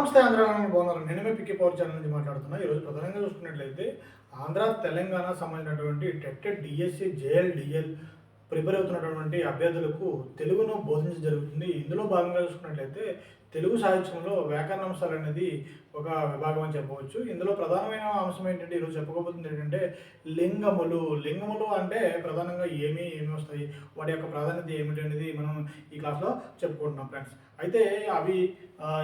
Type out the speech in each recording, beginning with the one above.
నమస్తే ఆంధ్ర బాగున్నారు? నేను మీ పిక్కి పవర్ ఛానల్ నుంచి మాట్లాడుతున్నా. ఈరోజు ప్రధానంగా చూసుకున్నట్లయితే ఆంధ్ర తెలంగాణ సంబంధించినటువంటి TET DSC JL DL prepare అవుతున్నటువంటి అభ్యర్థులకు తెలుగును బోధించడం జరుగుతుంది. ఇందులో భాగంగా చూసుకున్నట్లయితే తెలుగు సాహిత్యంలో వ్యాకరణ అంశాలు అనేది ఒక విభాగం అని చెప్పవచ్చు. ఇందులో ప్రధానమైన అంశం ఏంటంటే ఈరోజు చెప్పుకోబోతుంది ఏంటంటే లింగములు. లింగములు అంటే ప్రధానంగా ఏమి ఏమి వస్తాయి? వాటి యొక్క ప్రాధాన్యత ఏమిటి అనేది మనం ఈ క్లాస్లో చెప్పుకుంటున్నాం ఫ్రెండ్స్. అయితే అవి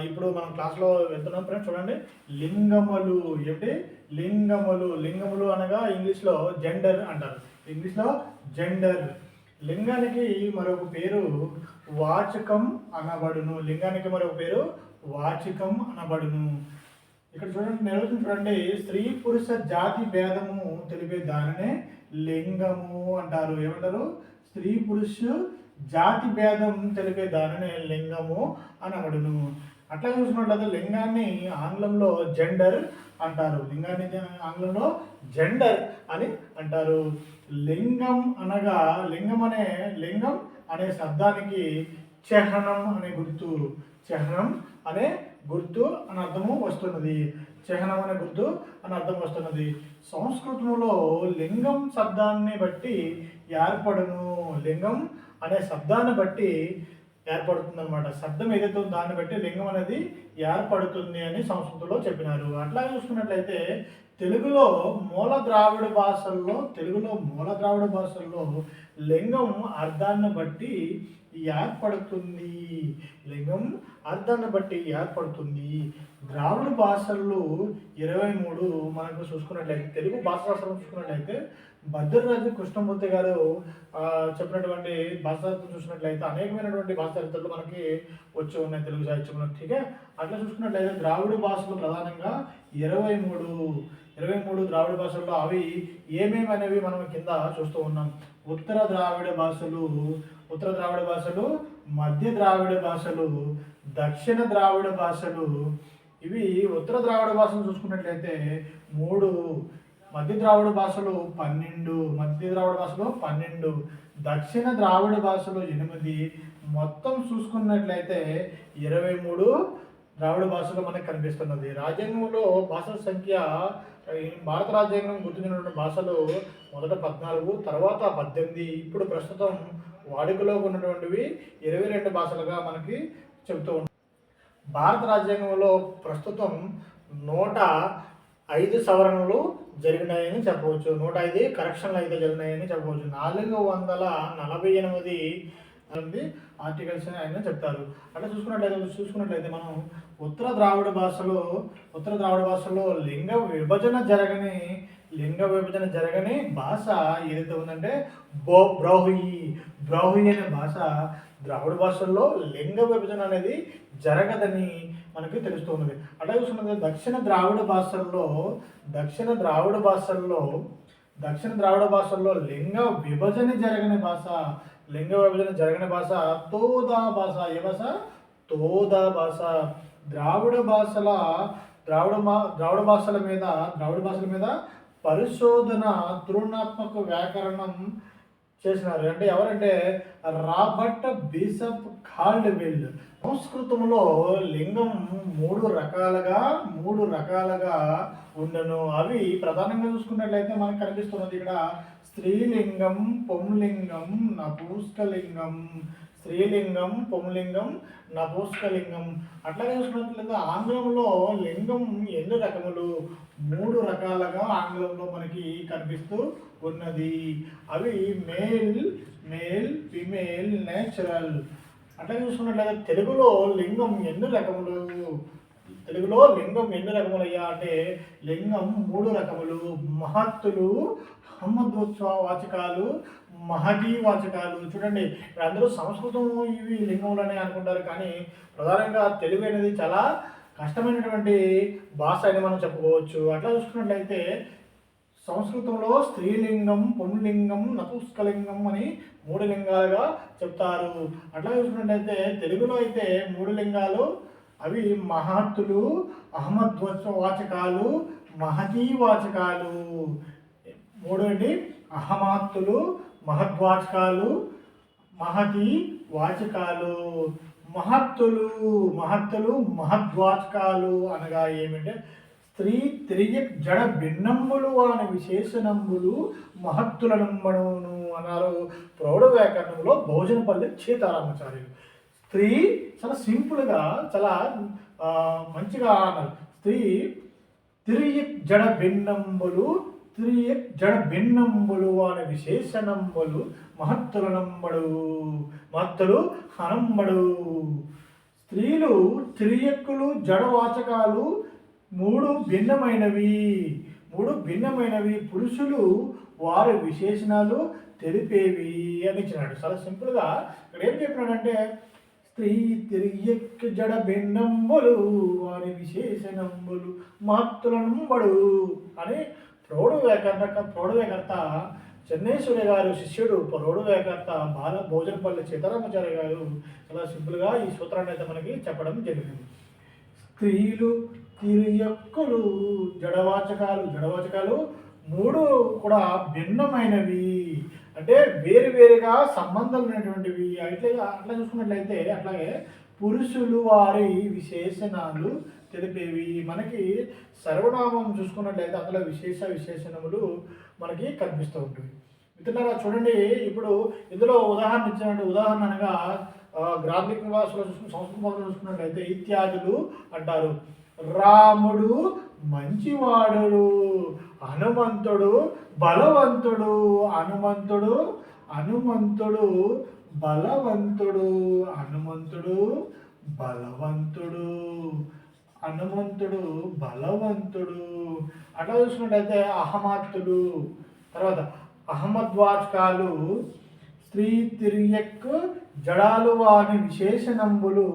ఇప్పుడు మనం క్లాస్లో వెళ్తున్నాం ఫ్రెండ్స్ చూడండి. లింగములు ఏమిటి? లింగములు. లింగములు అనగా ఇంగ్లీష్లో జెండర్ అంటారు. ఇంగ్లీష్లో జెండర్. లింగానికి మరొక పేరు వాచకం అనబడును. లింగానికి మరొక పేరు వాచకం అనబడును. ఇక్కడ చూడండి నిర్వచనం చూడండి. స్త్రీ పురుష జాతి భేదము తెలిపే దానినే లింగము అంటారు. ఏమంటారు? స్త్రీ పురుష జాతి భేదం తెలిపే దానినే లింగము అనబడును. అట్లా చూసినట్లయితే లింగాన్ని ఆంగ్లంలో జెండర్ అంటారు. లింగాన్ని ఆంగ్లంలో జెండర్ అని అంటారు. లింగం అనగా లింగం అనే లింగం అనే శబ్దానికి చిహ్నం అనే గుర్తు చిహ్నం అనే గుర్తు అని అర్థము వస్తున్నది. చిహ్నం అనే గుర్తు అని అర్థం వస్తున్నది. సంస్కృతంలో లింగం శబ్దాన్ని బట్టి ఏర్పడును. లింగం అనే శబ్దాన్ని బట్టి ఏర్పడుతుంది అనమాట శబ్దం ఏదైతే ఉందో దాన్ని బట్టి లింగం అనేది ఏర్పడుతుంది అని సంస్కృతిలో చెప్పినారు. అట్లా చూసుకున్నట్లయితే తెలుగులో మూల ద్రావిడ భాషల్లో తెలుగులో మూల ద్రావిడ భాషల్లో లింగం అర్థాన్ని బట్టి ఏర్పడుతుంది. లింగం అర్థాన్ని బట్టి ఏర్పడుతుంది. ద్రావిడ భాషల్లో ఇరవై మూడు మనకు చూసుకున్నట్లయితే తెలుగు భాష చూసుకున్నట్లయితే భద్రరాజు కృష్ణమూర్తి గారు చెప్పినటువంటి భాష చూసినట్లయితే అనేకమైనటువంటి భాష చరిత్రలు మనకి వచ్చి ఉన్నాయి తెలుగు సాహిత్యంలో. ఠీకే అట్లా చూసుకున్నట్లయితే ద్రావిడ భాషలు ప్రధానంగా ఇరవై మూడు ఇరవై మూడు ద్రావిడ భాషల్లో అవి ఏమేమి అనేవి మనం కింద చూస్తూ ఉన్నాం. ఉత్తర ద్రావిడ భాషలు ఉత్తర ద్రావిడ భాషలు మధ్య ద్రావిడ భాషలు దక్షిణ ద్రావిడ భాషలు ఇవి ఉత్తర ద్రావిడ భాషను చూసుకున్నట్లయితే మూడు మధ్య ద్రావిడ భాషలు పన్నెండు మధ్య ద్రావిడ భాషలో పన్నెండు దక్షిణ ద్రావిడ భాషలు ఎనిమిది. మొత్తం చూసుకున్నట్లయితే ఇరవై మూడు ద్రావిడ భాషలో మనకు కనిపిస్తున్నది. రాజ్యాంగంలో భాషల సంఖ్య భారత రాజ్యాంగం గుర్తించినటువంటి భాషలు మొదట పద్నాలుగు తర్వాత పద్దెనిమిది. ఇప్పుడు ప్రస్తుతం వాడుకలో ఉన్నటువంటివి ఇరవై రెండు భాషలుగా మనకి చెబుతూ ఉంటాం. భారత రాజ్యాంగంలో ప్రస్తుతం నూట ఐదు సవరణలు జరిగినాయని చెప్పవచ్చు. నూట ఐదు కరెక్షన్లు అయితే జరిగినాయని చెప్పవచ్చు. నాలుగు వందల నలభై ఎనిమిది అనేది ఆర్టికల్స్ ఆయన చెప్తారు. అట్లా చూసుకున్నట్లయితే చూసుకున్నట్లయితే మనం ఉత్తర ద్రావిడ భాషలో ఉత్తర ద్రావిడ భాషలో లింగ విభజన జరగని లింగ విభజన జరగని భాష ఏదైతే ఉందంటే బో బ్రౌహి బ్రౌహి అనే భాష ద్రావిడ భాషల్లో లింగ విభజన అనేది జరగదని మనకి తెలుస్తున్నది అట్లా చూసుకున్నది దక్షిణ ద్రావిడ భాషల్లో దక్షిణ ద్రావిడ భాషల్లో దక్షిణ ద్రావిడ భాషల్లో లింగ విభజన జరగని భాష లింగ విభజన జరగని భాష తోదా భాష. ఏ భాష? తోదా భాష. ద్రావిడ భాషల ద్రావిడ ద్రావిడ భాషల మీద ద్రావిడ భాషల మీద పరిశోధన తృణాత్మక వ్యాకరణం చేసినారు. అంటే ఎవరంటే రాబర్ట్ బిషప్ కాల్డ్వెల్. సంస్కృతంలో లింగం మూడు రకాలుగా మూడు రకాలుగా ఉండను. అవి ప్రధానంగా చూసుకున్నట్లయితే మనకు కనిపిస్తున్నది ఇక్కడ స్త్రీలింగం పొంలింగం నపూస్కలింగం స్త్రీలింగం పుంలింగం నపుంసకలింగం అట్లా చూసుకున్నట్లయితే ఆంగ్లంలో లింగం ఎన్ని రకములు? మూడు రకాలుగా ఆంగ్లంలో మనకి కనిపిస్తూ ఉన్నది. అవి మేల్ మేల్ ఫిమేల్ నేచురల్. అట్లా చూసుకున్నట్లయితే తెలుగులో లింగం ఎన్ని రకములు? తెలుగులో లింగం ఎన్ని రకములయ్యా అంటే లింగం మూడు రకములు. మహత్తులు హమ్మదోత్సవ వాచకాలు మహదీ వాచకాలు చూడండి ఇక్కడ అందరూ సంస్కృతం ఇవి లింగములని అనుకుంటారు కానీ ప్రధానంగా తెలుగు అనేది చాలా కష్టమైనటువంటి భాష అని మనం చెప్పుకోవచ్చు. అట్లా చూసుకున్నట్లయితే సంస్కృతంలో స్త్రీలింగం పుంలింగం నపుష్కలింగం అని మూడు లింగాలుగా చెప్తారు. అట్లా చూసుకున్నట్లయితే తెలుగులో అయితే మూడు లింగాలు అవి మహత్తులు అహమద్వత్స వాచకాలు మహతీ వాచకాలు మూడు అండి అహమాత్తులు మహద్వాచకాలు మహతి వాచకాలు మహత్తులు మహత్తులు మహద్వాచకాలు అనగా ఏమిటంటే స్త్రీ తిరిగి జడ భిన్నంబులు అని విశేషణంబులు మహత్తులనంబడును అన్నారు ప్రౌఢ వ్యాకరణంలో భోజనపల్లి సీతారామాచార్యులు. స్త్రీ చాలా సింపుల్గా చాలా మంచిగా అన్నారు. స్త్రీ తిరిగి జడ భిన్నంబులు తిరిగి జడ భిన్నంబులు అనే విశేషణంబులు మహత్తులనంబడు మహత్తులు హనంబడు. స్త్రీలు తిరియక్కులు జడవాచకాలు మూడు భిన్నమైనవి. మూడు భిన్నమైనవి పురుషులు వారి విశేషణాలు తెలిపేవి అని ఇచ్చినాడు. చాలా సింపుల్గా ఇక్కడ ఏం చెప్పినాడంటే స్త్రీ తిరియక్కు జడ భిన్నంబులు వారి విశేషణంబులు మాత్రులంబడు అని ప్రౌఢ వ్యాకరణ ప్రౌఢ వ్యాకర్త చెన్నేశ్వరి గారు శిష్యుడు ప్రౌఢ వ్యాకర్త బాల భోజనపల్లి సీతారామాచార్య గారు చాలా సింపుల్గా ఈ సూత్రాన్ని అయితే మనకి చెప్పడం జరిగింది. స్త్రీలు తిరియక్కులు జడవాచకాలు జడవాచకాలు మూడు కూడా భిన్నమైనవి. అంటే వేరు వేరుగా సంబంధం ఉన్నటువంటివి అయితే అట్లా చూసుకున్నట్లయితే అట్లాగే పురుషులు వారి విశేషణాలు తెలిపేవి. మనకి సర్వనామం చూసుకున్నట్లయితే అందులో విశేష విశేషణములు మనకి కనిపిస్తూ ఉంటుంది మిత్రులారా చూడండి ఇప్పుడు ఇందులో ఉదాహరణ ఇచ్చినట్టు ఉదాహరణ అనగా గ్రాంధిక నివాసులు చూసుకుని సంస్కృత భాషలో చూసుకున్నట్లయితే ఇత్యాదులు అంటారు. రాముడు మంచివాడు హనుమంతుడు బలవంతుడు హనుమంతుడు హనుమంతుడు బలవంతుడు హనుమంతుడు బలవంతుడు ధనవంతుడు బలవంతుడు. అట్లా చూసుకున్నట్టయితే అహమత్తుడు తర్వాత అహమద్వాచకాలు స్త్రీ తిరియక్ జడాలు వాని విశేషణంబులు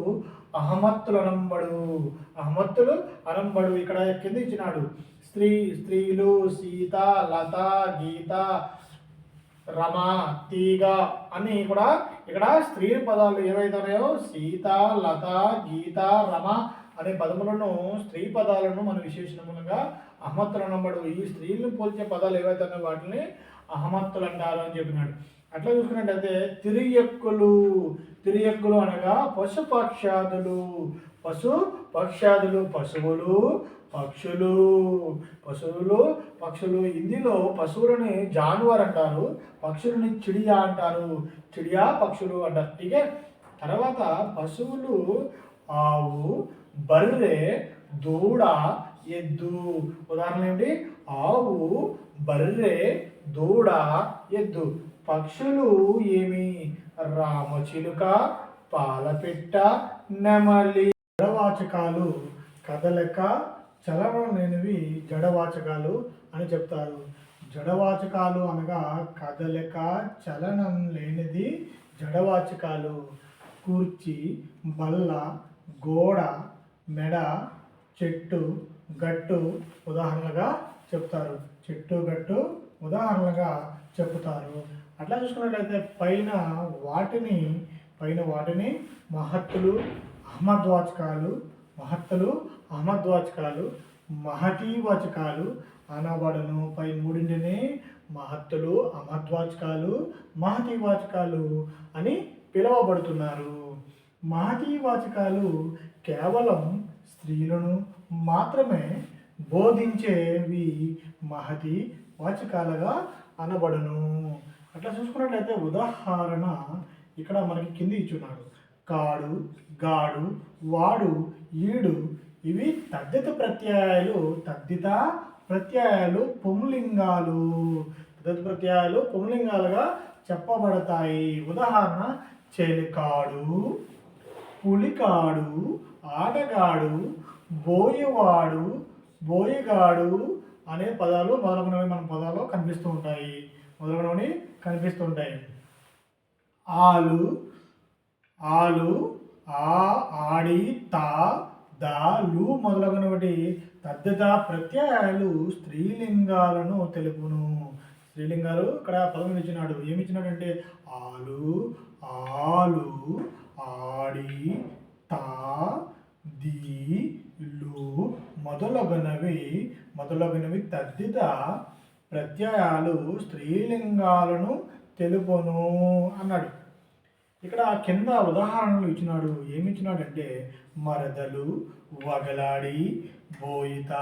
అహమత్తులు అనంబడు. అహమత్తులు అనంబడు ఇక్కడ కింద ఇచ్చినాడు. స్త్రీ స్త్రీలు సీత లత గీత రమ తీగ అని కూడా ఇక్కడ స్త్రీ పదాలు ఏవైతే ఉన్నాయో సీత లత గీత రమ అనే పదములను స్త్రీ పదాలను మన విశేషణములుగా అహమత్తులు అనబడు ఈ స్త్రీలను పోల్చే పదాలు ఏవైతే ఉన్నాయో వాటిని అహమత్తులు అంటారు అని చెప్పినాడు. అట్లా చూసుకున్నట్టయితే తిరియక్కులు తిరియక్కులు అనగా పశు పక్షాదులు. పశు పక్షాదులు పశువులు పక్షులు. పశువులు పక్షులు. హిందీలో పశువులని జానువర్ అంటారు. పక్షులని చిడియా అంటారు. చిడియా పక్షులు అంటారు. ఠీకే తర్వాత పశువులు ఆవు బర్రె దూడ ఎద్దు. ఉదాహరణ ఏంటి ఆవు బర్రె దూడ ఎద్దు. పక్షులు ఏమి? రామచిలుక పాలపిట్ట నెమలి. జడవాచకాలు కదలక చలనం లేనివి జడవాచకాలు అని చెప్తారు. జడవాచకాలు అనగా కదలిక చలనం లేనిది జడవాచకాలు. కూర్చి బల్ల గోడ మెడ చెట్టు గట్టు ఉదాహరణగా చెప్తారు. చెట్టు గట్టు ఉదాహరణగా చెప్తారు అట్లా చూసుకున్నట్లయితే పైన వాటిని పైన వాటిని మహత్తులు అహ్మద్వాచకాలు మహత్తులు అహమద్వాచకాలు మహతీవాచకాలు అనబడను. పై మూడింటిని మహత్తులు అమద్వాచకాలు మహతీవాచకాలు అని పిలువబడుతున్నారు. మహతీవాచకాలు కేవలం స్త్రీలను మాత్రమే బోధించేవి మహతి వాచకాలుగా అనబడును. అట్లా చూసుకున్నట్లయితే ఉదాహరణ ఇక్కడ మనకి కింది ఇచ్చున్నాడు. కాడు గాడు వాడు ఈడు ఇవి తద్దిత ప్రత్యయాలు తద్దిత ప్రత్యయాలు పుంలింగాలు. తద్దిత ప్రత్యయాలు పుంలింగాలుగా చెప్పబడతాయి. ఉదాహరణ చెలికాడు పులికాడు ఆటగాడు బోయవాడు బోయగాడు అనే పదాలు మొదలగునవి మన పదాలు కనిపిస్తూ ఉంటాయి. మొదలగునవి కనిపిస్తుంటాయి ఆలు ఆలు ఆ ఆడి తా దా లు మొదలగునవి తద్దిత ప్రత్యయాలు స్త్రీలింగాలను తెలుపును. స్త్రీలింగాలు ఇక్కడ పదం ఇచ్చినాడు. ఏమిచ్చినాడంటే ఆలు ఆలు ఆడి తా ది లు మొదలగునవి మొదలగునవి తద్దిత ప్రత్యయాలు స్త్రీలింగాలను తెలుపును అన్నాడు. ఇక్కడ కింద ఉదాహరణలు ఇచ్చినాడు. ఏమి ఇచ్చినాడంటే మరదలు వగలాడి బోయిత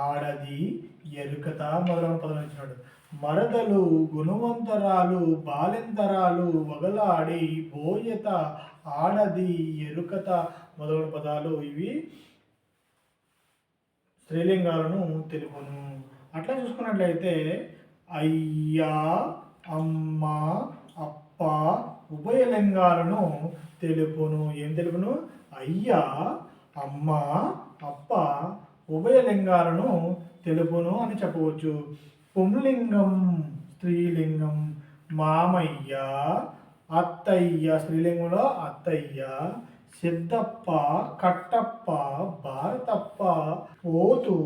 ఆడది ఎరుకత మొదలైన పదాలు ఇచ్చినాడు. మరదలు గుణవంతరాలు బాలింతరాలు వగలాడి బోయత ఆడది ఎరుకత మొదలైన పదాలు ఇవి స్త్రీలింగాలను తెలుపును. అట్లా చూసుకున్నట్లయితే అయ్యా అమ్మ అప్ప ఉభయలింగాలను తెలుపును. ఏం తెలుపును? అయ్యా అమ్మ అప్ప ఉభయలింగాలను తెలుపును అని చెప్పవచ్చు. పుంలింగం స్త్రీలింగం మామయ్య అత్తయ్య స్త్రీలింగంలో అత్తయ్య సిద్ధప్ప కట్టప్ప భారతప్ప పోతు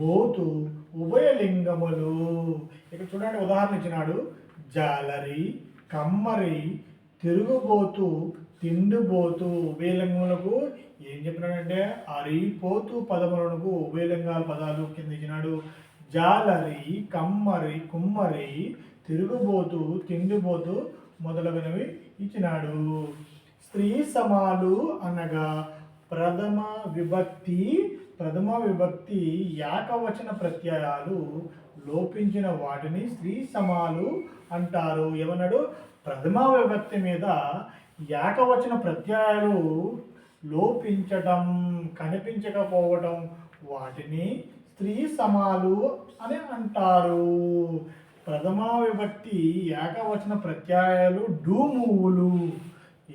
బోతు ఉభయలింగములు. ఇక్కడ చూడండి ఉదాహరణ ఇచ్చినాడు. జాలరి కమ్మరి తిరుగుబోతు తిండిబోతు ఉభయలింగములకు ఏం చెప్పినాడంటే అరిపోతు పదములకు ఉభయలింగాల పదాలు కింద ఇచ్చినాడు. జాలరి కమ్మరి కుమ్మరి తిరుగుబోతు తిండిబోతు మొదలగునవి ఇచ్చినాడు. స్త్రీ సమాలు అనగా ప్రథమ విభక్తి ప్రథమ విభక్తి యాకవచన ప్రత్యయాలు లోపించిన వాటిని స్త్రీ సమాలు అంటారు. ఏమన్నాడు? ప్రథమ విభక్తి మీద యాకవచన ప్రత్యయాలు లోపించటం కనిపించకపోవటం వాటిని స్త్రీ సమాలు అని అంటారు. ప్రథమ విభక్తి ఏకవచన ప్రత్యయాలు డూమువులు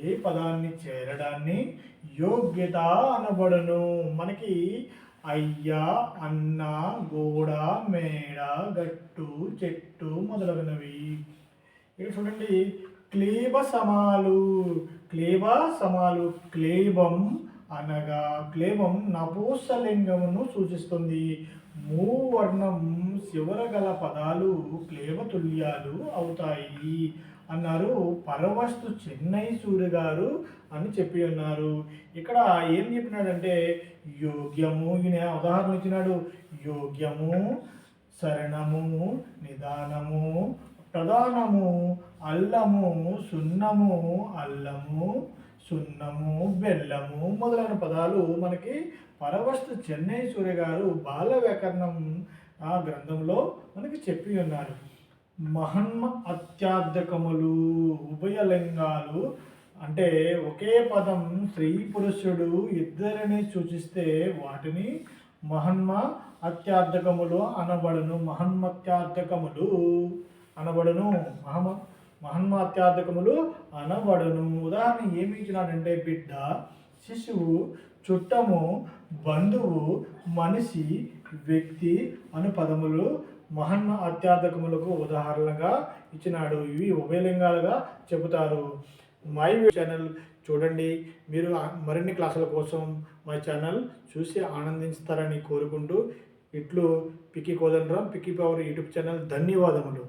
ఏ పదాన్ని చేరడాన్ని యోగ్యత అనబడను. మనకి అయ్య అన్న గోడ మేడ గట్టు చెట్టు మొదలగునవి. ఇక్కడ చూడండి క్లీబ సమాలు. క్లీబ సమాలు క్లీబం అనగా క్లేమం నపూసలింగమును సూచిస్తుంది. మూవర్ణం చివర గల పదాలు క్లేమతుల్యాలు అవుతాయి. అన్నారు పరవస్తు చెన్నై సూర్య గారు అని చెప్పి ఉన్నారు ఇక్కడ ఏం చెప్పినాడంటే యోగ్యము ఈయన ఉదాహరణ ఇచ్చినాడు. యోగ్యము శరణము నిదానము ప్రధానము అల్లము సున్నము అల్లము సున్నము బెల్లము మొదలైన పదాలు మనకి పరవస్తు చెన్నై సూర్య గారు బాల వ్యాకరణం ఆ గ్రంథంలో మనకి చెప్పి ఉన్నారు. మహన్మ అత్యార్థకములు ఉభయలింగాలు అంటే ఒకే పదం స్త్రీ పురుషుడు ఇద్దరిని సూచిస్తే వాటిని మహన్మ అత్యార్థకములు అనబడును. మహన్మత్యార్థకములు అనబడును. మహమ మహన్మాత్యార్థకములు అనబడును. ఉదాహరణ ఏమి ఇచ్చినాడంటే బిడ్డ శిశువు చుట్టము బంధువు మనిషి వ్యక్తి అను పదములు మహన్మ అత్యార్థకములకు ఉదాహరణగా ఇచ్చినాడు. ఇవి ఉభయలింగాలుగా చెబుతారు. మై ఛానల్ చూడండి. మీరు మరిన్ని క్లాసుల కోసం మా ఛానల్ చూసి ఆనందిస్తారని కోరుకుంటూ ఇట్లు Pikki Kodandaram Pikki power YouTube channel ధన్యవాదములు.